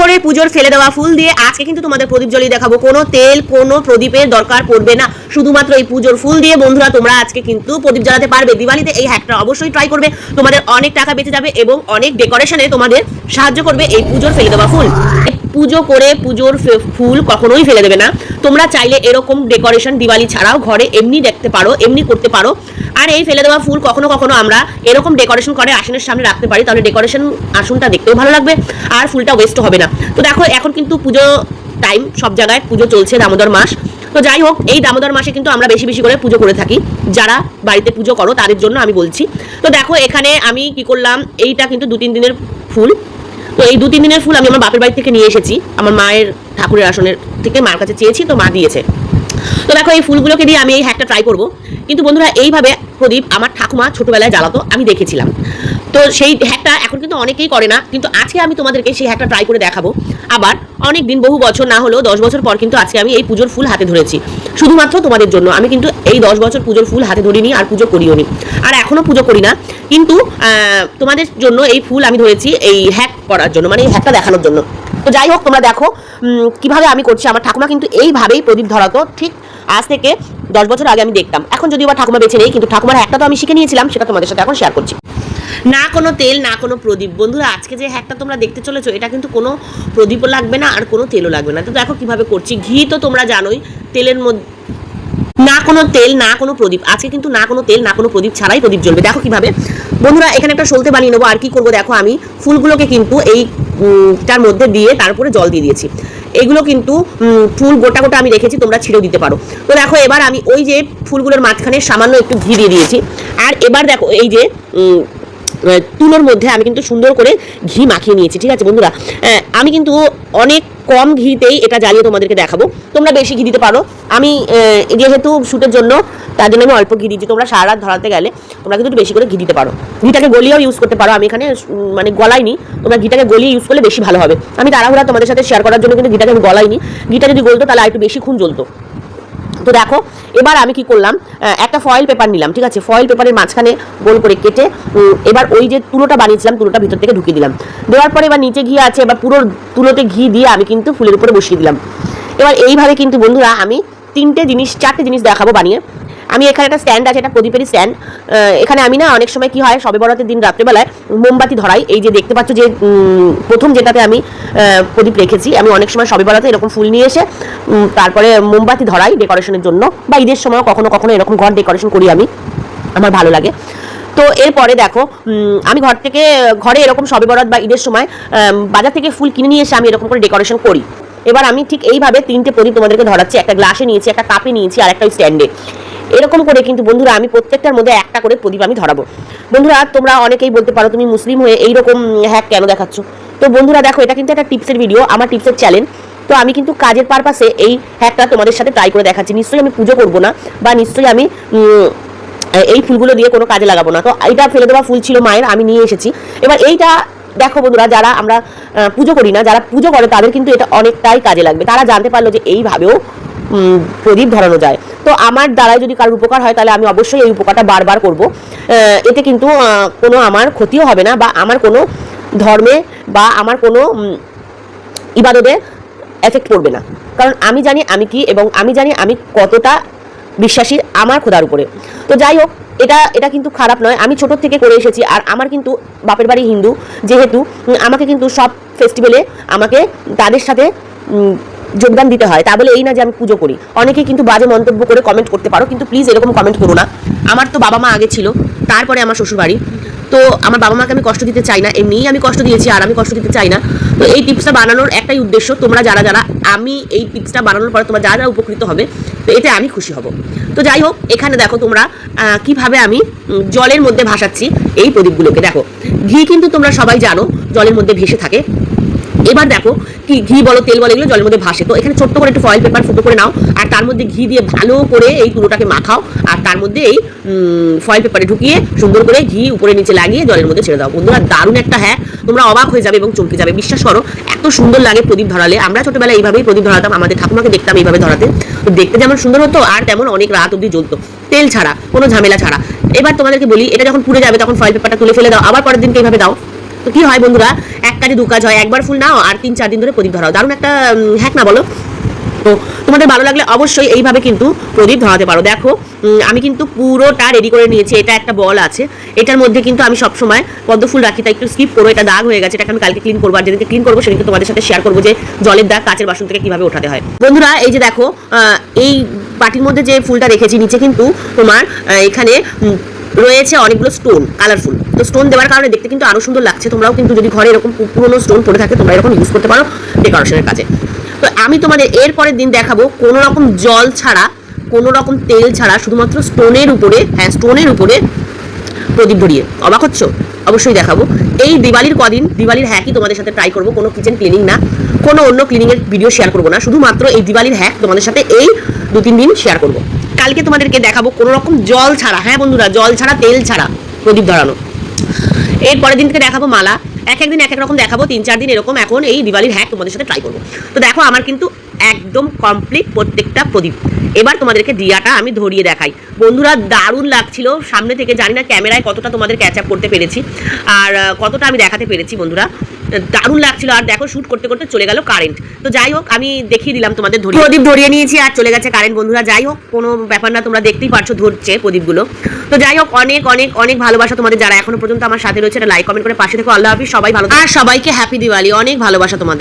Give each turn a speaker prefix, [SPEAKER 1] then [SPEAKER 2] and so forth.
[SPEAKER 1] করে পুজোর ফেলে দেওয়া ফুল দিয়ে আজকে কিন্তু তোমাদের প্রদীপ জ্বলিয়ে দেখাবো। কোনো তেল, কোনো প্রদীপের দরকার পড়বে না। শুধুমাত্র এই পুজোর ফুল দিয়ে বন্ধুরা তোমরা আজকে কিন্তু প্রদীপ জ্বালাতে পারবে। দিওয়ালিতে এই হ্যাকটা অবশ্যই ট্রাই করবে। তোমাদের অনেক টাকা বেঁচে যাবে এবং অনেক ডেকোরেশনে তোমাদের সাহায্য করবে এই পুজোর ফেলে দেওয়া ফুল। পুজো করে পুজোর ফুল কখনোই ফেলে দেবে না। তোমরা চাইলে এরকম ডেকোরেশন দিওয়ালি ছাড়াও ঘরে এমনি দেখতে পারো, এমনি করতে পারো। আর এই ফেলে দেওয়া ফুল কখনো কখনো আমরা এরকম ডেকোরেশন করে আসনের সামনে রাখতে পারি, তাহলে ডেকোরেশন আসনটা দেখতেও ভালো লাগবে আর ফুলটা ওয়েস্ট হবে না। তো দেখো, এখন কিন্তু পুজো টাইম সব জায়গায় পুজো চলছে দামোদর মাস। তো যাই হোক, এই দামোদর মাসে কিন্তু আমরা বেশি বেশি করে পুজো করে থাকি। যারা বাড়িতে পুজো করো, তাদের জন্য আমি বলছি। তো দেখো, এখানে আমি কি করলাম, এইটা কিন্তু দু তিন দিনের ফুল। তো এই দু তিন দিনের ফুল আমি আমার বাপের বাড়ি থেকে নিয়ে এসেছি। আমার মায়ের ঠাকুরের আসনের থেকে মার কাছে চেয়েছি, তো মা দিয়েছে। তো দেখো, এই ফুলগুলোকে দিয়ে আমি এই হ্যাকটা ট্রাই করব। কিন্তু বন্ধুরা, এইভাবে প্রদীপ আমার ঠাকুমা ছোটবেলায় জ্বালাতো, আমি দেখেছিলাম। তো সেই হ্যাকটা এখন কিন্তু অনেকেই করে না, কিন্তু আজকে আমি তোমাদেরকে সেই হ্যাকটা ট্রাই করে দেখাবো। আবার অনেক দিন বহু বছর না হলেও দশ বছর পর কিন্তু আজকে আমি এই পুজোর ফুল হাতে ধরেছি। শুধুমাত্র তোমাদের জন্য, আমি কিন্তু এই দশ বছর পুজোর ফুল হাতে ধরিনি আর পুজো করিও নি আর এখনও পুজো করি না, কিন্তু তোমাদের জন্য এই ফুল আমি ধরেছি এই হ্যাক করার জন্য মানে এই হ্যাকটা দেখানোর জন্য। তো যাই হোক, তোমরা দেখো কীভাবে আমি করছি। আমার ঠাকুমা কিন্তু এইভাবেই প্রদীপ ধরাতো, ঠিক আজ থেকে দশ বছর আগে আমি দেখতাম। এখন যদিও বা ঠাকুমা বেছে নেই কিন্তু ঠাকুমার হ্যাকটা তো আমি শিখে নিয়েছিলাম সেটা তোমাদের সাথে এখন শেয়ার করছি। না কোনো তেল না কোনো প্রদীপ। বন্ধুরা আজকে যে হ্যাকটা তোমরা দেখতে চলেছো এটা কিন্তু কোনো প্রদীপও লাগবে না আর কোনো তেলও লাগবে না। তো দেখো কীভাবে করছি। ঘি তো তোমরা জানোই তেলের মধ্যে না কোনো তেল না কোনো প্রদীপ। আজকে কিন্তু না কোনো তেল না কোনো প্রদীপ ছাড়াই প্রদীপ জ্বলবে। দেখো কীভাবে। বন্ধুরা এখানে একটা সলতে বানিয়ে নেব। আর কি করব দেখো আমি? ফুলগুলোকে কিন্তু এই উম, তার মধ্যে দিয়ে তারপরে জল দিয়ে দিয়েছি। এগুলো কিন্তু ফুল গোটা গোটা আমি রেখেছি, তোমরা ছিঁড়ে দিতে পারো। তো দেখো, এবার আমি ওই যে ফুলগুলোর মাঝখানে সামান্য একটু ঘি দিয়ে দিয়েছি। আর এবার দেখো, এই যে তুলোর মধ্যে আমি কিন্তু সুন্দর করে ঘি মাখিয়ে নিয়েছি, ঠিক আছে বন্ধুরা? আমি কিন্তু অনেক কম ঘিতেই এটা জ্বালিয়ে তোমাদেরকে দেখাবো। তোমরা বেশি ঘি দিতে পারো। আমি যেহেতু শ্যুটের জন্য, তার জন্য আমি অল্প ঘি দিচ্ছি তোমরা সারা রাত ধরাতে গেলে তোমরা কিন্তু বেশি করে ঘি দিতে পারো। ঘিটাকে গলিয়েও ইউজ করতে পারো। আমি এখানে মানে গলাইনি। তোমরা ঘিটাকে গলিয়ে ইউজ করলে বেশি ভালো হবে। আমি তাড়াহুড়া তোমাদের সাথে শেয়ার করার জন্য কিন্তু ঘিটাকে আমি গলাইনি। ঘিটা যদি গলতো তাহলে আর একটু বেশি খুন জ্বলতো। তো দেখো, এবার আমি কি করলাম একটা ফয়েল পেপার নিলাম, ঠিক আছে? ফয়েল পেপারের মাঝখানে গোল করে কেটে এবার ওই যে তুলোটা বানিয়েছিলাম, তুলোটা ভিতর থেকে ঢুকিয়ে দিলাম। দেওয়ার পরে এবার নিচে ঘি আছে, এবার পুরো তুলোতে ঘি দিয়ে আমি কিন্তু ফুলের উপরে বসিয়ে দিলাম। এবার এইভাবে কিন্তু বন্ধুরা আমি তিনটে জিনিস, চারটে জিনিস দেখাবো বানিয়ে। আমি এখানে একটা স্ট্যান্ড আছে, এটা প্রদীপেরই স্ট্যান্ড এখানে আমি না অনেক সময় কি হয়, সবে বরাতের দিন রাত্রেবেলায় মোমবাতি ধরাই। এই যে দেখতে পাচ্ছ যে প্রথম যেটাতে আমি প্রদীপ রেখেছি, আমি অনেক সময় সবে বরাতে এরকম ফুল নিয়ে এসে তারপরে মোমবাতি ধরাই ডেকোরেশনের জন্য। বা ঈদের সময় কখনো কখনো এরকম ঘর ডেকোরেশন করি আমি, আমার ভালো লাগে। তো এরপরে দেখো আমি ঘর থেকে, ঘরে এরকম সবে বরাত বা ঈদের সময় বাজার থেকে ফুল কিনে নিয়ে এসে আমি এরকম করে ডেকোরেশন করি। এবার আমি ঠিক এইভাবে তিনটে প্রদীপ তোমাদেরকে ধরাচ্ছি, একটা গ্লাসে নিয়েছি, একটা কাপে নিয়েছি, আর একটা স্ট্যান্ডে এরকম করে কিন্তু বন্ধুরা আমি প্রত্যেকটার মধ্যে একটা করে প্রদীপ আমি ধরাবো। বন্ধুরা, তোমরা অনেকেই বলতে পারো তুমি মুসলিম হয়ে এইরকম হ্যাক কেন দেখাচ্ছ? তো বন্ধুরা দেখো, এটা কিন্তু একটা টিপসের ভিডিও আমার টিপসের চ্যালেঞ্জ তো আমি কিন্তু কাজের পারপাসে এই হ্যাকটা তোমাদের সাথে ট্রাই করে দেখাচ্ছি। নিশ্চয়ই আমি পুজো করব না, বা নিশ্চয়ই আমি এই ফুলগুলো দিয়ে কোনো কাজে লাগাবো না। তো এইটা ফেলে দেওয়া ফুল ছিল মায়ের, আমি নিয়ে এসেছি। এবার এইটা দেখো বন্ধুরা, যারা আমরা পুজো করি না, যারা পুজো করে তাদের কিন্তু এটা অনেকটাই কাজে লাগবে। তারা জানতে পারল যে এইভাবেও প্রদীপ ধরানো যায়। তো আমার দ্বারাই যদি কারোর উপকার হয়, তাহলে আমি অবশ্যই এই উপকারটা বারবার করব। এতে কিন্তু কোনো আমার ক্ষতিও হবে না বা আমার কোনো ধর্মে বা আমার কোনো ইবাদতে এফেক্ট করবে না। কারণ আমি জানি আমি কি এবং আমি জানি আমি কতটা বিশ্বাসী আমার খোদার উপরে। তো যাই হোক, এটা এটা কিন্তু খারাপ নয়। আমি ছোটোর থেকে করে এসেছি আর আমার কিন্তু বাপের বাড়ি হিন্দু, যেহেতু আমাকে কিন্তু সব ফেস্টিভ্যালে আমাকে তাদের সাথে যোগদান দিতে হয়, তা বলে এই না যে আমি পুজো করি। অনেকে কিন্তু বাজে মন্তব্য করে কমেন্ট করতে পারো, কিন্তু প্লিজ এরকম কমেন্ট করো না। আমার তো বাবা মা আগে ছিল, তারপরে আমার শ্বশুরবাড়ি। তো আমার বাবা মাকে আমি কষ্ট দিতে চাই না, এমনিই আমি কষ্ট দিয়েছি আর আমি কষ্ট দিতে চাই না। তো এই টিপসটা বানানোর একটাই উদ্দেশ্য, তোমরা যারা যারা, আমি এই টিপসটা বানানোর পরে তোমরা যারা যারা উপকৃত হবে, তো এতে আমি খুশি হব। তো যাই হোক, এখানে দেখো তোমরা কীভাবে আমি জলের মধ্যে ভাসাচ্ছি এই প্রদীপগুলোকে। দেখো, ঘি কিন্তু তোমরা সবাই জানো, জলের মধ্যে ভেসে থাকে। এবার দেখো কি ঘি বলো, তেল বলো, এগুলো জলের মধ্যে ভাসে। তো এখানে ছোট্ট করে একটু ফয়েল পেপার ফুটো করে নাও, আর তার মধ্যে ঘি দিয়ে ভালো করে এই তুলোটাকে মাখাও, আর তার মধ্যে এই ফয়েল পেপারে ঢুকিয়ে সুন্দর করে ঘি উপরে নিচে লাগিয়ে জলের মধ্যে ছেড়ে দাও। বন্ধুরা, দারুণ একটা হ্যাঁ তোমরা অবাক হয়ে যাবে এবং চমকে যাবে। বিশ্বাস করো, এত সুন্দর লাগে প্রদীপ ধরালে। আমরা ছোটবেলায় এইভাবেই প্রদীপ ধরাতাম, আমাদের ঠাকুমাকে দেখতাম এইভাবে ধরাতে। তো দেখতে যেমন সুন্দর হতো, আর তেমন অনেক রাত অবধি জ্বলতো। তেল ছাড়া, কোনো ঝামেলা ছাড়া। এবার তোমাদেরকে বলি, এটা যখন পুড়ে যাবে, তখন ফয়েল পেপারটা তুলে ফেলে দাও। আবার পরের দিনকে এইভাবে দাও। তো কি হয় বন্ধুরা? এক কাজে দু কাজ হয়। একবার ফুল নাও আর তিন, চার দিন ধরে প্রদীপ ধরাও। দারুণ একটা হ্যাক না বলো? তো তোমাদের ভালো লাগলে অবশ্যই এইভাবে কিন্তু প্রদীপ ধরাতে পারো। দেখো আমি কিন্তু পুরোটা রেডি করে নিয়েছি। এটা একটা বল আছে। এটার মধ্যে কিন্তু আমি সবসময় পদ্ম ফুল রাখি, তাই একটু স্কিপ করব এটা দাগ হয়ে গেছে এটা আমি কালকে ক্লিন করব। আর যেদিনকে ক্লিন করব, সেদিনকে তোমাদের সাথে শেয়ার করব যে জলের দাগ কাচের বাসন থেকে কীভাবে ওঠাতে হয়। বন্ধুরা, এই যে দেখো এই বাটির মধ্যে যে ফুলটা রেখেছি, নিচে কিন্তু তোমার এখানে রয়েছে অনেকগুলো স্টোন কালারফুল তো স্টোন দেওয়ার কারণে দেখতে কিন্তু আরও সুন্দর লাগছে। তোমরাও কিন্তু যদি ঘরে এরকম পুরোনো স্টোন পড়ে থাকে, তোমরা এরকম ইউজ করতে পারো ডেকোরেশনের কাজে। তো আমি তোমাদের এর পরের দিন দেখাবো কোনো রকম জল ছাড়া কোনো রকম তেল ছাড়া শুধুমাত্র স্টোনের উপরে হ্যাঁ স্টোনের উপরে প্রদীপ ভরিয়ে অবাক হচ্ছ? অবশ্যই দেখাবো। এই দিওয়ালির কদিন, দিওয়ালির হ্যাকই তোমাদের সাথে ট্রাই করব, কোনো কিচেন ক্লিনিং না, কোনো অন্য ক্লিনিংয়ের ভিডিও শেয়ার করব না, শুধুমাত্র এই দিওয়ালির হ্যাক তোমাদের সাথে এই দু তিন দিন শেয়ার করব। কালকে তোমাদেরকে দেখাবো কোনো রকম জল ছাড়া। হ্যাঁ বন্ধুরা, জল ছাড়া, তেল ছাড়া প্রদীপ ধরানো। এর পরের দিন থেকে দেখাবো মালা। এক একদিন এক এক রকম দেখাবো, তিন চার দিন এরকম। এখন এই দিওয়ালির হ্যাক তোমাদের সাথে ট্রাই করব। তো দেখো, আমার কিন্তু একদম কমপ্লিট প্রত্যেকটা প্রদীপ। এবার তোমাদেরকে দিয়াটা আমি ধরিয়ে দেখাই। বন্ধুরা দারুণ লাগছিল। সামনে থেকে জানি না ক্যামেরায় কতটা তোমাদের ক্যাচ আপ করতে পেরেছি। আর কতটা আমি দেখাতে পেরেছি বন্ধুরা। দারুণ লাগছিল। আর দেখো শুট করতে করতে চলে গেল কারেন্ট তো যাই হোক আমি দেখিয়ে দিলাম তোমাদের ধরিয়ে। প্রদীপ ধরিয়ে নিয়েছি আর চলে গেছে কারেন্ট বন্ধুরা। যাই হোক কোনো ব্যাপার না তোমরা দেখতেই পারছ ধরছে প্রদীপগুলো। তো যাই হোক অনেক অনেক অনেক ভালোবাসা তোমাদের। যারা এখনও পর্যন্ত আমার সাথে রয়েছে এটা লাইক কমেন্ট করে পাশে থেকে। আল্লাহ হাফিজ সবাই ভালো আর সবাইকে হ্যাপি দিওয়ালি অনেক ভালোবাসা তোমাদের।